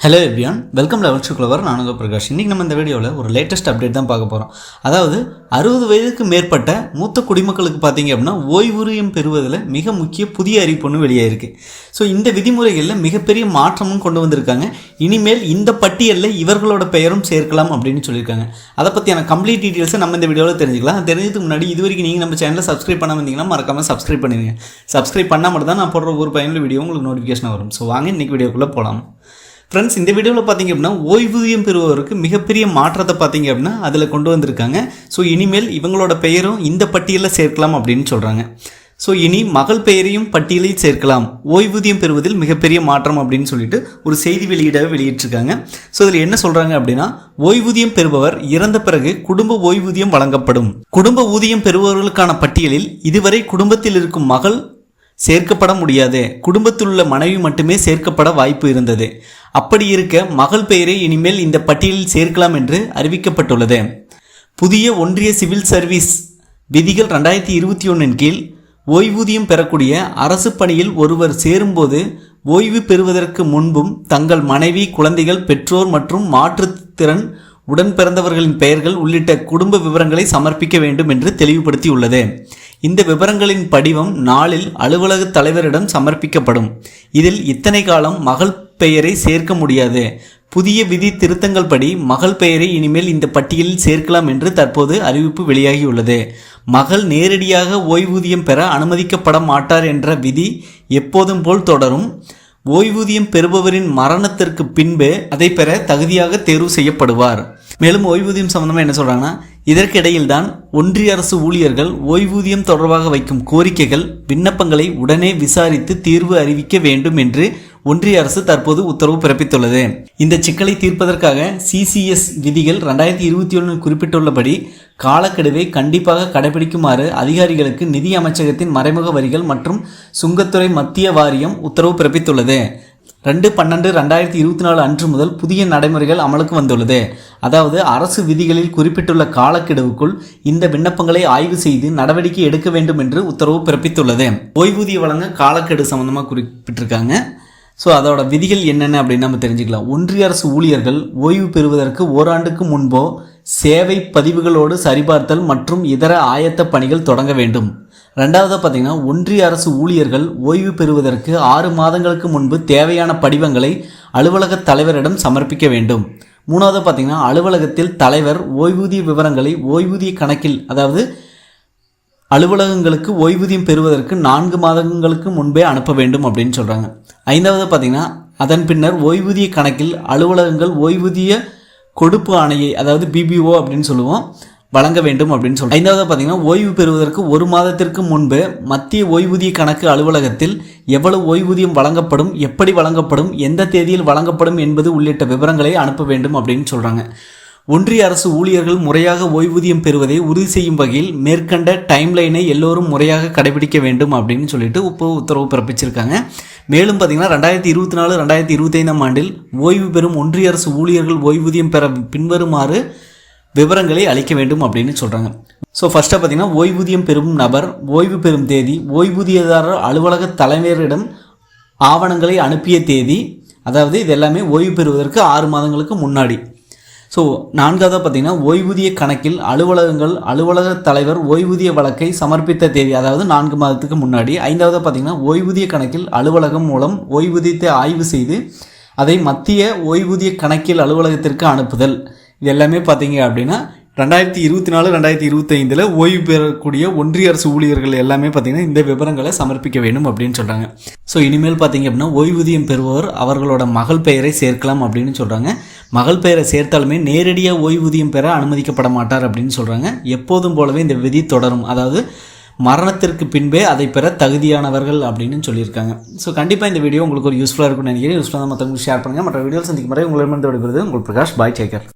Hello everyone welcome லெவல் சுக்லவர் நானுங்க பிரகாஷ். இன்றைக்கி நம்ம இந்த வீடியோவில் ஒரு லேட்டஸ்ட் அப்டேட் தான் பார்க்க போகிறோம் அதாவது அறுபது வயதுக்கு மேற்பட்ட மூத்த குடிமக்களுக்கு பார்த்தீங்க அப்படின்னா ஓய்வூதியம் பெறுவதில் மிக முக்கிய புதிய அறிவிப்பு ஒன்று வெளியாயிருக்கு. ஸோ இந்த விதிமுறைகளில் மிகப்பெரிய மாற்றமும் கொண்டு வந்திருக்காங்க. இனிமேல் இந்த பட்டியலில் இவர்களோட பெயரும் சேர்க்கலாம் அப்படின்னு சொல்லியிருக்காங்க. அதை பற்றியான கம்ப்ளீட் டீட்டெயில்ஸை நம்ம இந்த வீடியோவில் தெரிஞ்சுக்கலாம். தெரிஞ்சதுக்கு முன்னாடி இது வரைக்கும் நீங்கள் நம்ம சேனலில் சப்ஸ்கிரைப் பண்ண வந்தீங்கன்னா மறக்காமல் சப்ஸ்கிரைப் பண்ணிடுங்க சப்ஸ்கிரைப் பண்ணால் மட்டும் தான் நான் போடுற ஒரு பயனுள்ள வீடியோ உங்களுக்கு நோட்டிஃபிகேஷன் வரும். ஸோ வாங்க இன்றைக்கி வீடியோக்குள்ளே போகலாம் ஃப்ரெண்ட்ஸ் இந்த வீடியோவில் பார்த்தீங்க அப்படின்னா ஓய்வூதியம் பெறுபவருக்கு மிகப்பெரிய மாற்றத்தை பார்த்தீங்க அப்படின்னா அதில் கொண்டு வந்திருக்காங்க. ஸோ இனிமேல் இவங்களோட பெயரும் இந்த பட்டியலில் சேர்க்கலாம் அப்படின்னு சொல்கிறாங்க ஸோ இனி மகள் பெயரையும் பட்டியலையும் சேர்க்கலாம். ஓய்வூதியம் பெறுவதில் மிகப்பெரிய மாற்றம் அப்படின்னு சொல்லிட்டு ஒரு செய்தி வெளியிட வெளியிட்டிருக்காங்க. ஸோ இதில் என்ன சொல்கிறாங்க அப்படின்னா ஓய்வூதியம் பெறுபவர் இறந்த பிறகு குடும்ப ஓய்வூதியம் வழங்கப்படும். குடும்ப ஊதியம் பெறுபவர்களுக்கான பட்டியலில் இதுவரை குடும்பத்தில் இருக்கும் மகள் சேர்க்கப்பட முடியாது. குடும்பத்தில் உள்ள மனைவி மட்டுமே சேர்க்கப்பட வாய்ப்பு இருந்தது. அப்படி இருக்க மகள் பெயரை இனிமேல் இந்த பட்டியலில் சேர்க்கலாம் என்று அறிவிக்கப்பட்டுள்ளது. புதிய ஒன்றிய சிவில் சர்வீஸ் விதிகள் ரெண்டாயிரத்தி இருபத்தி ஒன்றின் கீழ் ஓய்வூதியம் பெறக்கூடிய அரசு பணியில் ஒருவர் சேரும்போது ஓய்வு பெறுவதற்கு முன்பும் தங்கள் மனைவி குழந்தைகள் பெற்றோர் மற்றும் மாற்றுத்திறன் உடன் பிறந்தவர்களின் பெயர்கள் உள்ளிட்ட குடும்ப விவரங்களை சமர்ப்பிக்க வேண்டும் என்று தெளிவுபடுத்தியுள்ளது. இந்த விவரங்களின் படிவம் நாளில் அலுவலக தலைவரிடம் சமர்ப்பிக்கப்படும். இதில் இத்தனை காலம் மகள் பெயரை சேர்க்க முடியாது. புதிய விதி திருத்தங்கள் படி மகள் பெயரை இனிமேல் இந்த பட்டியலில் சேர்க்கலாம் என்று தற்போது அறிவிப்பு வெளியாகியுள்ளது. மகள் நேரடியாக ஓய்வூதியம் பெற அனுமதிக்கப்பட மாட்டார் என்ற விதி எப்போதும் போல் தொடரும். ஓய்வூதியம் பெறுபவரின் மரணத்திற்கு பின்பு அதை பெற தகுதியாக தேர்வு செய்யப்படுவார். மேலும் ஓய்வூதியம் சம்பந்தமாக என்ன சொல்கிறாங்கன்னா இதற்கிடையில் தான் ஒன்றிய அரசு ஊழியர்கள் ஓய்வூதியம் தொடர்பாக வைக்கும் கோரிக்கைகள் விண்ணப்பங்களை உடனே விசாரித்து தீர்வு அறிவிக்க வேண்டும் என்று ஒன்றிய அரசு தற்போது உத்தரவு பிறப்பித்துள்ளது. இந்த சிக்கலை தீர்ப்பதற்காக சிசிஎஸ் விதிகள் ரெண்டாயிரத்தி இருபத்தி ஒன்று குறிப்பிட்டுள்ளபடி காலக்கெடுவை கண்டிப்பாக கடைபிடிக்குமாறு அதிகாரிகளுக்கு நிதி அமைச்சகத்தின் மறைமுக வரிகள் மற்றும் சுங்கத்துறை மத்திய வாரியம் உத்தரவு பிறப்பித்துள்ளது. ரெண்டு பன்னெண்டு ரெண்டாயிரத்தி இருபத்தி நாலு அன்று முதல் புதிய நடைமுறைகள் அமலுக்கு வந்துள்ளது. அதாவது அரசு விதிகளில் குறிப்பிட்டுள்ள காலக்கெடுவுக்குள் இந்த விண்ணப்பங்களை ஆய்வு செய்து நடவடிக்கை எடுக்க வேண்டும் என்று உத்தரவு பிறப்பித்துள்ளது. ஓய்வூதிய வழங்க காலக்கெடு சம்பந்தமாக குறிப்பிட்டிருக்காங்க. ஸோ அதோட விதிகள் என்னென்ன அப்படின்னு நம்ம தெரிஞ்சுக்கலாம். ஒன்றிய அரசு ஊழியர்கள் ஓய்வு பெறுவதற்கு ஓராண்டுக்கு முன்போ சேவை பதிவுகளோடு சரிபார்த்தல் மற்றும் இதர ஆயத்த பணிகள் தொடங்க வேண்டும். ரெண்டாவது பார்த்தீங்கன்னா ஒன்றிய அரசு ஊழியர்கள் ஓய்வு பெறுவதற்கு ஆறு மாதங்களுக்கு முன்பு தேவையான படிவங்களை அலுவலக தலைவரிடம் சமர்ப்பிக்க வேண்டும். மூணாவது பார்த்திங்கன்னா அலுவலகத்தில் தலைவர் ஓய்வூதிய விவரங்களை ஓய்வூதிய கணக்கில் அதாவது அலுவலகங்களுக்கு ஓய்வூதியம் பெறுவதற்கு நான்கு மாதங்களுக்கு முன்பே அனுப்ப வேண்டும் அப்படின்னு சொல்கிறாங்க ஐந்தாவது பார்த்தீங்கன்னா அதன் பின்னர் ஓய்வூதிய கணக்கில் அலுவலகங்கள் ஓய்வூதிய கொடுப்பு ஆணையை அதாவது பிபிஓ அப்படின்னு சொல்லுவோம் வழங்க வேண்டும் அப்படின்னு சொல்லி ஐந்தாவது பார்த்தீங்கன்னா ஓய்வு பெறுவதற்கு ஒரு மாதத்திற்கு முன்பு மத்திய ஓய்வூதிய கணக்கு அலுவலகத்தில் எவ்வளவு ஓய்வூதியம் வழங்கப்படும் எப்படி வழங்கப்படும் எந்த தேதியில் வழங்கப்படும் என்பது உள்ளிட்ட விவரங்களை அனுப்ப வேண்டும் அப்படின்னு சொல்கிறாங்க ஒன்றிய அரசு ஊழியர்கள் முறையாக ஓய்வூதியம் பெறுவதை உறுதி செய்யும் வகையில் மேற்கண்ட டைம்லைனை எல்லோரும் முறையாக கடைபிடிக்க வேண்டும் அப்படின்னு சொல்லிட்டு இப்போ உத்தரவு பிறப்பிச்சிருக்காங்க. மேலும் பார்த்தீங்கன்னா ரெண்டாயிரத்தி இருபத்தி நாலு ரெண்டாயிரத்தி இருபத்தைந்தாம் ஆண்டில் ஓய்வு பெறும் ஒன்றிய அரசு ஊழியர்கள் ஓய்வூதியம் பெற பின்வருமாறு விவரங்களை அளிக்க வேண்டும் அப்படின்னு சொல்கிறாங்க ஸோ ஃபஸ்ட்டாக பார்த்தீங்கன்னா ஓய்வூதியம் பெறும் நபர் ஓய்வு பெறும் தேதி ஓய்வூதியதாரர் அலுவலக தலைவரிடம் ஆவணங்களை அனுப்பிய தேதி அதாவது இது எல்லாமே ஓய்வு பெறுவதற்கு ஆறு மாதங்களுக்கு முன்னாடி. ஸோ நான்காவது பார்த்தீங்கன்னா ஓய்வூதிய கணக்கில் அலுவலகங்கள் அலுவலக தலைவர் ஓய்வூதிய வழக்கை சமர்ப்பித்த தேதி அதாவது நான்கு மாதத்துக்கு முன்னாடி. ஐந்தாவது பார்த்தீங்கன்னா ஓய்வூதிய கணக்கில் அலுவலகம் மூலம் ஓய்வூதியத்தை ஆய்வு செய்து அதை மத்திய ஓய்வூதிய கணக்கில் அலுவலகத்திற்கு அனுப்புதல். இது எல்லாமே பார்த்தீங்க அப்படின்னா ரெண்டாயிரத்தி இருபத்தி நாலு ரெண்டாயிரத்தி இருபத்தைந்தில் ஓய்வு பெறக்கூடிய ஒன்றிய அரசு ஊழியர்கள் எல்லாமே பார்த்தீங்கன்னா இந்த விவரங்களை சமர்ப்பிக்க வேண்டும் அப்படின்னு சொல்கிறாங்க ஸோ இனிமேல் பார்த்தீங்க அப்படின்னா ஓய்வூதியம் பெறுபவர் அவர்களோட மகள் பெயரை சேர்க்கலாம் அப்படின்னு சொல்கிறாங்க மகள் பெயரை சேர்த்தாலுமே நேரடியாக ஓய்வூதியம் பெற அனுமதிக்கப்பட மாட்டார் அப்படின்னு சொல்கிறாங்க எப்போதும் போலவே இந்த விதி தொடரும். அதாவது மரணத்திற்கு பின்பே அதை பெற தகுதியானவர்கள் அப்படின்னு சொல்லியிருக்காங்க. ஸோ கண்டிப்பாக இந்த வீடியோ உங்களுக்கு ஒரு யூஸ்ஃபுல்லாக இருக்கும்னு நினைக்கிறேன். யூஸ்ஃபுல்லாக மற்றவங்களுக்கு ஷேர் பண்ணுங்கள் மற்ற வீடியோ சந்திக்கும் முறை உங்களிடமிருந்து விடுகிறது உங்கள் பிரகாஷ். பாய் டேக்கர்